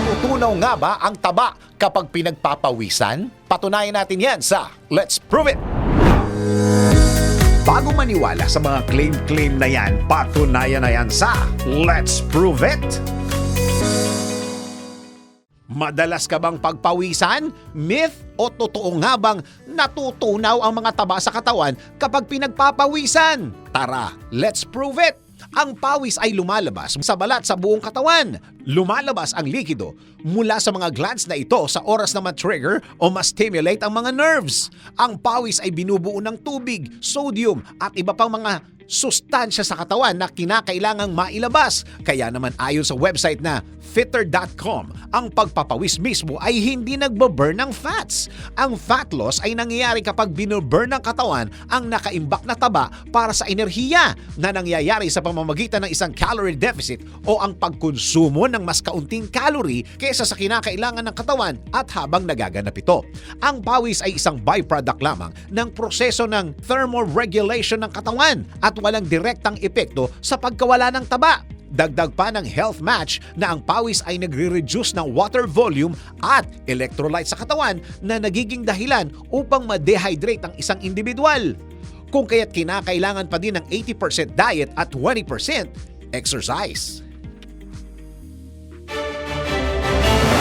Natutunaw nga ba ang taba kapag pinagpapawisan? Patunayan natin yan sa Let's Prove It! Bago maniwala sa mga claim-claim na yan, patunayan na yan sa Let's Prove It! Madalas ka bang pagpawisan? Myth o totoo nga bang natutunaw ang mga taba sa katawan kapag pinagpapawisan? Tara, let's prove it! Ang pawis ay lumalabas sa balat sa buong katawan. Lumalabas ang likido mula sa mga glands na ito sa oras na ma-trigger o ma-stimulate ang mga nerves. Ang pawis ay binubuo ng tubig, sodium at iba pang mga sustansya sa katawan na kinakailangang mailabas. Kaya naman ayon sa website na fitter.com, ang pagpapawis mismo ay hindi nagbaburn ng fats. Ang fat loss ay nangyayari kapag binuburn ng katawan ang nakaimbak na taba para sa enerhiya na nangyayari sa pamamagitan ng isang calorie deficit o ang pagkonsumo ng mas kaunting calorie kaysa sa kinakailangan ng katawan at habang nagaganap ito. Ang pawis ay isang byproduct lamang ng proseso ng thermoregulation ng katawan at walang direktang epekto sa pagkawala ng taba. Dagdag pa ng health match na ang pawis ay nagre-reduce ng water volume at electrolyte sa katawan na nagiging dahilan upang ma-dehydrate ang isang individual. Kung kaya't kinakailangan pa din ng 80% diet at 20% exercise.